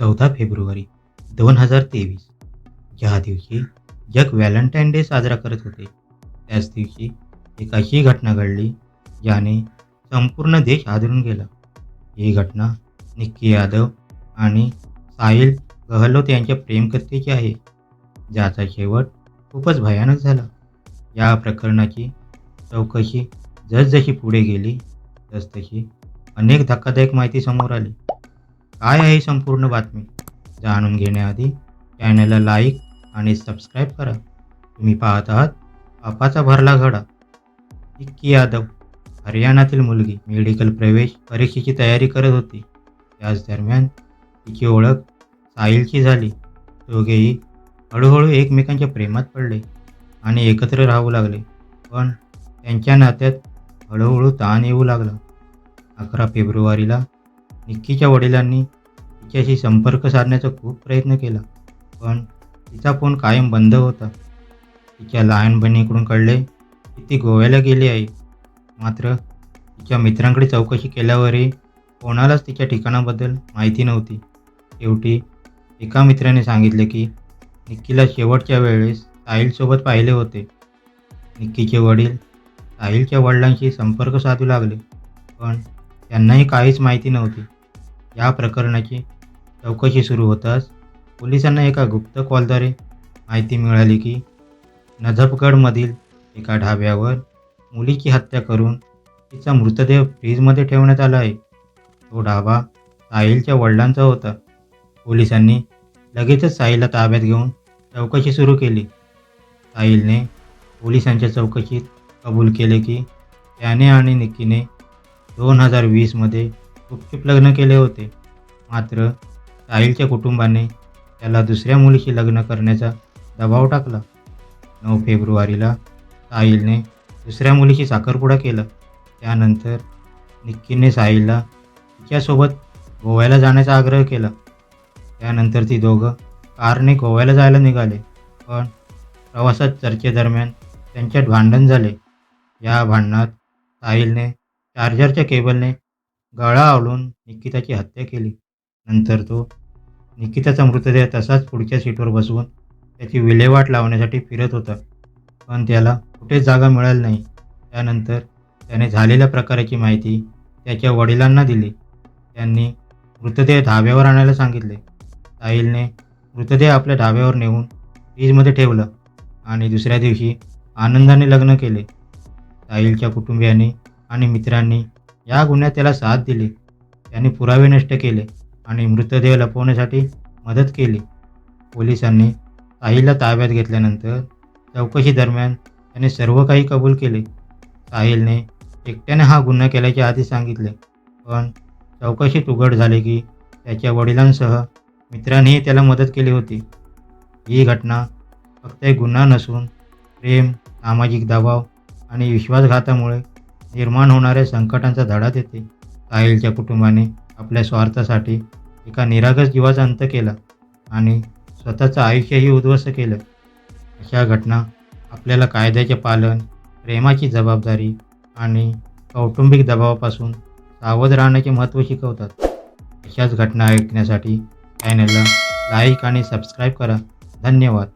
चौदा फेब्रुवारी दोन हजार तेवीस. ज्या दिवशी जग व्हॅलेंटाईन डे साजरा करत होते. त्याच दिवशी एक अशी घटना घडली ज्याने संपूर्ण देश हादरून गेला. ही घटना निक्की यादव आणि साहिल गहलोत यांच्या प्रेमकथेची आहे ज्याचा शेवट खूपच भयानक झाला. या प्रकरणाची चौकशी जसजशी पुढे गेली तसतशी अनेक धक्कादायक माहिती समोर आली. काय आहे संपूर्ण बातमी जाणून घेण्याआधी चॅनलला लाईक आणि सबस्क्राईब करा. तुम्ही पाहत आहात पापाचा भरला घडा. इक्की यादव हरियाणातील मुलगी मेडिकल प्रवेश परीक्षेची तयारी करत होती. त्याच दरम्यान तिची ओळख साहिलची झाली. दोघेही हळूहळू एकमेकांच्या प्रेमात पडले आणि एकत्र राहू लागले. पण त्यांच्या नात्यात हळूहळू ताण येऊ लागला. अकरा फेब्रुवारीला निक्कीच्या वडिलांनी तिच्याशी संपर्क साधण्याचा खूप प्रयत्न केला पण तिचा फोन कायम बंद होता. तिच्या लहान बहिणीकडून कळले की ती गोव्याला गेली आहे. मात्र तिच्या मित्रांकडे चौकशी केल्यावरही कोणालाच तिच्या ठिकाणाबद्दल माहिती नव्हती. शेवटी एका मित्राने सांगितले की निक्कीला शेवटच्या वेळेस साहिलसोबत पाहिले होते. निक्कीचे वडील साहिलच्या वडिलांशी संपर्क साधू लागले पण त्यांनाही काहीच माहिती नव्हती. या प्रकरणाची चौकशी सुरू होताच पोलिसांना एका गुप्त कॉलद्वारे माहिती मिळाली की नजफगडमधील एका ढाब्यावर मुलीची हत्या करून तिचा मृतदेह फ्रीजमध्ये ठेवण्यात आला आहे. तो ढाबा साहिलच्या वडिलांचा होता. पोलिसांनी लगेचच साहिलला ताब्यात घेऊन चौकशी सुरू केली. साहिलने पोलिसांच्या चौकशीत कबूल केले की त्याने आणि निक्कीने दोन हजार वीसमध्ये गुपचूप लग्न केले होते. मात्र साहिलच्या कुटुंबाने त्याला दुसऱ्या मुलीशी लग्न करण्याचा दबाव टाकला. नऊ फेब्रुवारीला साहिलने दुसऱ्या मुलीशी साखरपुडा केला. त्यानंतर निक्कीने साहिलला तिच्यासोबत गोव्याला जाण्याचा आग्रह केला. त्यानंतर ती दोघं कारने गोव्याला जायला निघाले. पण प्रवासात चर्चेदरम्यान त्यांच्यात भांडण झाले. या भांडणात साहिलने चार्जरच्या केबलने गळा आवळून निकिताची हत्या केली. नंतर तो निकिताचा मृतदेह तसाच पुढच्या सीटवर बसवून त्याची विल्हेवाट लावण्यासाठी फिरत होता. पण त्याला कुठेच जागा मिळाली नाही. त्यानंतर त्याने झालेल्या प्रकाराची माहिती त्याच्या वडिलांना दिली. त्यांनी मृतदेह धाब्यावर आणायला सांगितले. साहिलने मृतदेह आपल्या धाब्यावर नेऊन फ्रीजमध्ये ठेवलं आणि दुसऱ्या दिवशी आनंदाने लग्न केले. साहिलच्या कुटुंबियांनी आणि मित्रांनी या गुन्ह्यात त्याला साथ दिली. त्यांनी पुरावे नष्ट केले आणि मृतदेह लपवण्यासाठी मदत केली. पोलिसांनी साहिलला ताब्यात घेतल्यानंतर चौकशी दरम्यान त्याने सर्व काही कबूल केले. साहिलने एकट्याने हा गुन्हा केल्याचे आधी सांगितले पण चौकशीत उघड झाले की त्याच्या वडिलांसह मित्रांनीही त्याला मदत केली होती. ही घटना फक्त एक गुन्हा नसून प्रेम सामाजिक दबाव आणि विश्वासघातामुळे निर्माण होणाऱ्या संकटांचा धडा देते. साहिलच्या कुटुंबाने आपल्या स्वार्थासाठी एका निरागस जीवाचा अंत केला आणि स्वतःचं आयुष्यही उद्ध्वस्त केलं. अशा घटना आपल्याला कायद्याचे पालन प्रेमाची जबाबदारी आणि कौटुंबिक दबावापासून सावध राहण्याचे महत्त्व शिकवतात. अशाच घटना ऐकण्यासाठी चॅनलला लाईक आणि सबस्क्राईब करा. धन्यवाद.